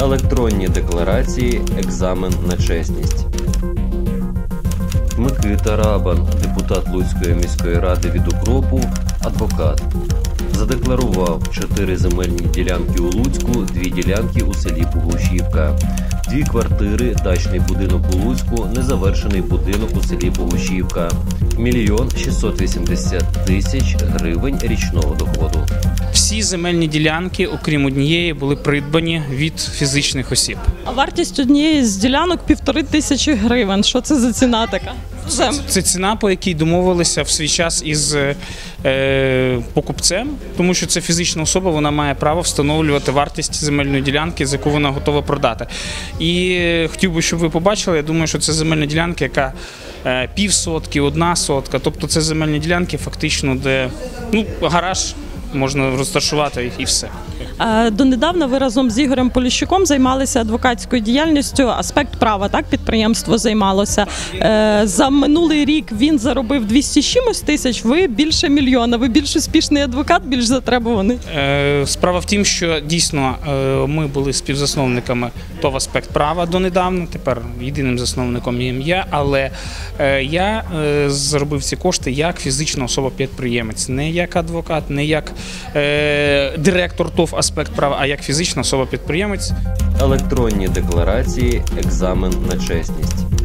електронні декларації, екзамен на чесність. Микита Рабан, депутат Луцької міської ради від укропу, адвокат. Задекларував чотири земельні ділянки у Луцьку, дві ділянки у селі Богушівка, дві квартири, дачний будинок у Луцьку, незавершений будинок у селі Богушівка, мільйон 680 тисяч гривень річного доходу. Всі земельні ділянки, окрім однієї, були придбані від фізичних осіб. А вартість однієї з ділянок півтори тисячі гривень. Що це за ціна така? Зем. Це ціна, по якій домовилися в свій час із е, покупцем, тому що це фізична особа, вона має право встановлювати вартість земельної ділянки, за яку вона готова продати. І е, хотів би, щоб ви побачили. Я думаю, що це земельна ділянка, яка е, пів сотки, одна сотка. Тобто це земельні ділянки, фактично, де ну, гараж можна розташувати і все. Е, Донедавна ви разом з Ігорем Поліщуком займалися адвокатською діяльністю. Аспект права, так підприємство займалося. Е, За минулий рік він заробив 200 чимось тисяч. Ви більше мільйона. Ви більш успішний адвокат, більш затребуваний. Е, Справа в тім, що дійсно ми були співзасновниками ТОВ аспект права донедавна. Тепер єдиним засновником є але я заробив ці кошти як фізична особа-підприємець, не як адвокат, не як директор ТОВ аспект права, а як фізична особа-підприємець. Електронні декларації, екзамен на чесність.